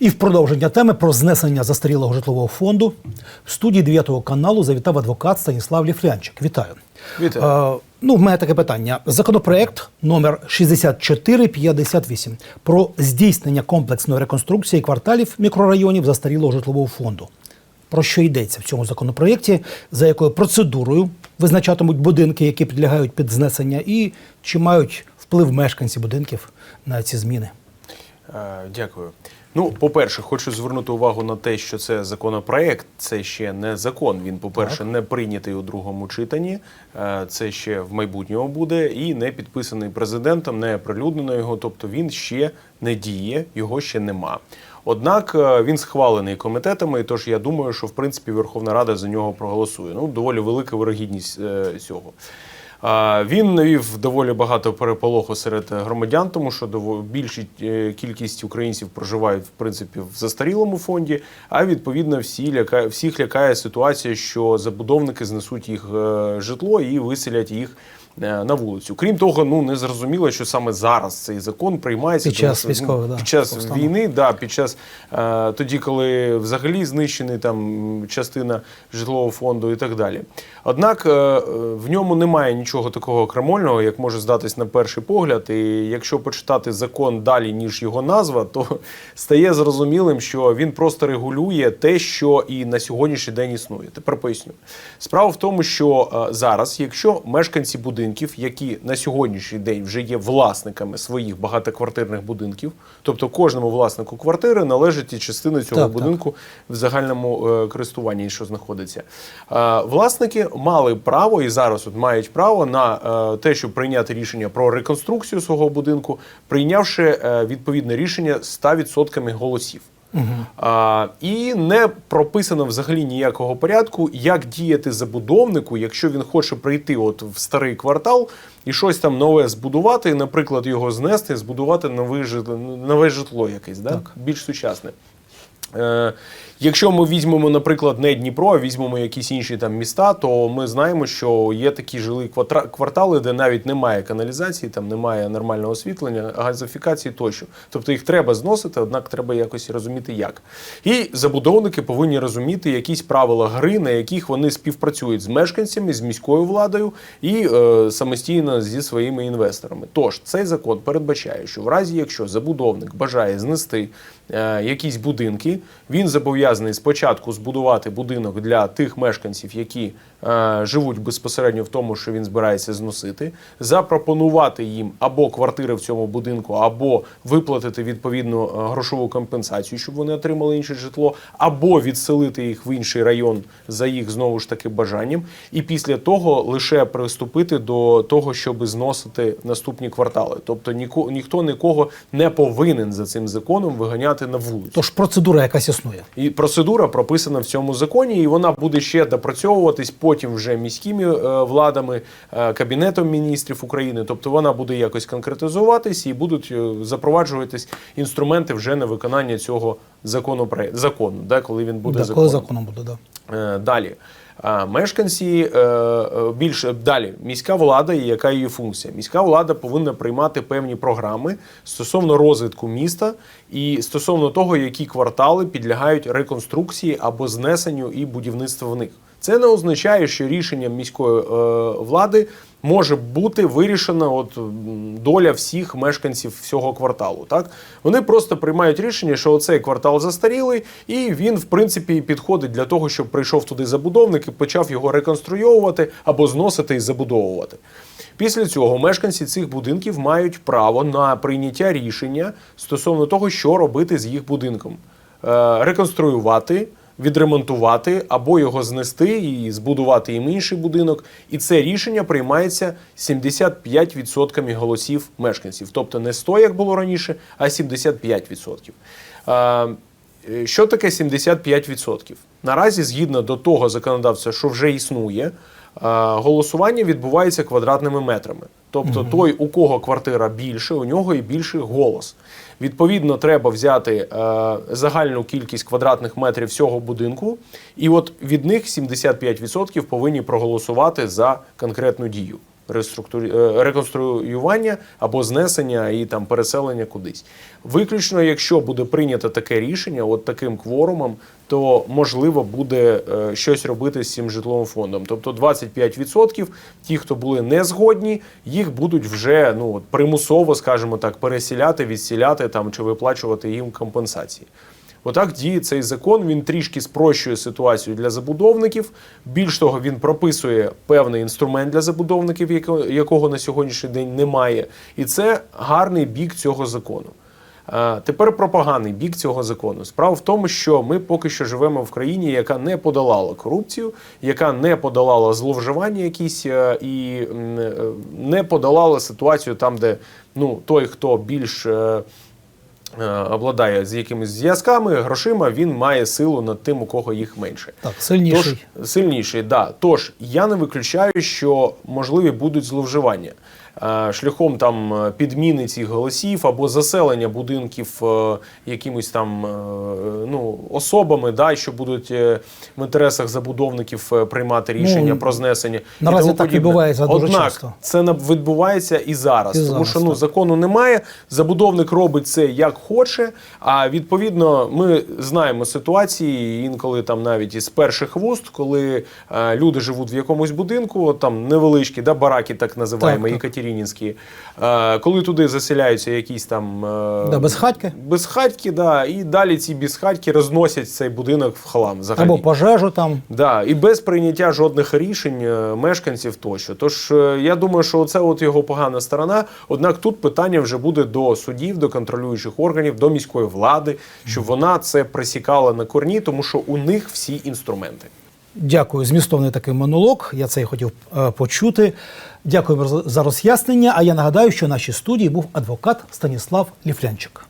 І в продовження теми про знесення застарілого житлового фонду в студії 9 каналу завітав адвокат Станіслав Ліфлянчик. Вітаю. Вітаю. Е, ну, в мене таке питання. Законопроект номер 6458 про здійснення комплексної реконструкції кварталів мікрорайонів застарілого житлового фонду. Про що йдеться в цьому законопроєкті, за якою процедурою визначатимуть будинки, які підлягають під знесення, і чи мають вплив мешканці будинків на ці зміни? Е, Дякую. Ну, по-перше, хочу звернути увагу на те, що це законопроект, це ще не закон. Він, по-перше, не прийнятий у другому читанні. е, Це ще в майбутньому буде, і не підписаний президентом, не оприлюднено його. Тобто він ще не діє, його ще нема. Однак е, він схвалений комітетами, тож я думаю, що в принципі Верховна Рада за нього проголосує. Ну, доволі велика вирогідність е, цього. Він навів доволі багато переполоху серед громадян, тому що більша е, кількість українців проживають в принципі в застарілому фонді. А відповідно всі ляка... всіх лякає ситуація, що забудовники знесуть їх е, житло і виселять їх. Е, На вулицю, крім того, ну не зрозуміло, що саме зараз цей закон приймається Під тому час що, ну, військових, да, під час повстанок. війни, да, під час е, тоді, коли взагалі знищений там частина житлового фонду і так далі. Однак е, в ньому немає нічого такого крамольного, як може здатись на перший погляд. І якщо почитати закон далі, ніж його назва, то стає зрозумілим, що він просто регулює те, що і на сьогоднішній день існує. Тепер поясню. Справа в тому, що е, зараз, якщо мешканці будинків, які на сьогоднішній день вже є власниками своїх багатоквартирних будинків, тобто кожному власнику квартири належить і частина цього Так, так. будинку в загальному е, користуванні, що знаходиться. Е, власники мали право і зараз от мають право на е, те, щоб прийняти рішення про реконструкцію свого будинку, прийнявши е, відповідне рішення 100% голосів. А, і не прописано взагалі ніякого порядку, як діяти забудовнику, якщо він хоче прийти от в старий квартал і щось там нове збудувати, наприклад, його знести, збудувати нове житло, нове житло якесь, да? Так. більш сучасне. Е, якщо ми візьмемо, наприклад, не Дніпро, а візьмемо якісь інші там міста, то ми знаємо, що є такі жилі квартали, де навіть немає каналізації, там немає нормального освітлення, газифікації тощо. Тобто їх треба зносити, однак треба якось розуміти, як. І забудовники повинні розуміти якісь правила гри, на яких вони співпрацюють з мешканцями, з міською владою і е, самостійно зі своїми інвесторами. Тож цей закон передбачає, що в разі, якщо забудовник бажає знести якісь будинки, він зобов'язаний спочатку збудувати будинок для тих мешканців, які е, живуть безпосередньо в тому, що він збирається зносити, запропонувати їм або квартири в цьому будинку, або виплатити відповідну е, грошову компенсацію, щоб вони отримали інше житло, або відселити їх в інший район за їх знову ж таки бажанням, і після того лише приступити до того, щоб зносити наступні квартали. Тобто ніхто нікого не повинен за цим законом виганяти на вулицю. Тож процедура якась існує. І процедура прописана в цьому законі, і вона буде ще допрацьовуватись потім вже міськими е, владами, е, кабінетом міністрів України. Тобто вона буде якось конкретизуватись і будуть е, запроваджуватись інструменти вже на виконання цього закону закону, да, коли він буде да, законом. коли законом буде, да. Е, Далі. Мешканці е, е, більше далі міська влада і яка її функція? Міська влада повинна приймати певні програми стосовно розвитку міста і стосовно того, які квартали підлягають реконструкції або знесенню і будівництву в них. Це не означає, що рішенням міської е, влади може бути вирішена от доля всіх мешканців всього кварталу. Так вони просто приймають рішення, що оцей квартал застарілий, і він, в принципі, підходить для того, щоб прийшов туди забудовник і почав його реконструйовувати або зносити і забудовувати. Після цього мешканці цих будинків мають право на прийняття рішення стосовно того, що робити з їх будинком, Е, реконструювати відремонтувати або його знести і збудувати їм інший будинок. І це рішення приймається 75% голосів мешканців. Тобто не 100, як було раніше, а 75%. Е, Що таке 75%? Наразі, згідно до того законодавця, що вже існує, голосування відбувається квадратними метрами. Тобто той, у кого квартира більше, у нього і більший голос. Відповідно, треба взяти е, загальну кількість квадратних метрів всього будинку, і от від них 75% повинні проголосувати за конкретну дію. Е, реконструювання або знесення і там переселення кудись. Виключно, якщо буде прийнято таке рішення, от таким кворумом, то можливо буде е, щось робити з цим житловим фондом. Тобто 25% ті, хто були не згодні, їх будуть вже ну примусово, скажімо так, пересіляти, відсіляти там чи виплачувати їм компенсації. Отак діє цей закон. Він трішки спрощує ситуацію для забудовників. Більш того, він прописує певний інструмент для забудовників, якого на сьогоднішній день немає. І це гарний бік цього закону. Тепер про поганий бік цього закону. Справа в тому, що ми поки що живемо в країні, яка не подолала корупцію, яка не подолала зловживання якісь е, і е, не подолала ситуацію там, де ну той, хто більш е, обладає з якимись зв'язками, грошима, він має силу над тим, у кого їх менше. Так, сильніший. Тож, сильніший, да. Тож я не виключаю, що можливі будуть зловживання. Е, Шляхом там е, підміни цих голосів або заселення будинків е, якимись там ну, особами, да, що будуть в інтересах забудовників приймати рішення Ну, про знесення. і наразі тому так відбувається дуже Однак, часто. це відбувається і зараз, І тому зараз, що ну так. закону немає. Забудовник робить це як хоче. А відповідно, ми знаємо ситуації інколи там навіть із перших вуст, коли люди живуть в якомусь будинку, там невеличкі, да, бараки, так називаємо, Так, так. Е, коли туди заселяються якісь там е, Да, безхатьки. безхатьки, да, і далі ці безхатьки розносять цей будинок в хлам. Взагалі. Або пожежу там. Да, і без прийняття жодних рішень е, мешканців тощо. Тож я думаю, що це от його погана сторона. Однак тут питання вже буде до судів, до контролюючих органів, до міської влади, щоб вона це присікала на корні, тому що у них всі інструменти. Дякую, змістовний такий монолог. Я це хотів е, почути. Дякую за роз'яснення. А я нагадаю, що в нашій студії був адвокат Станіслав Ліфлянчик.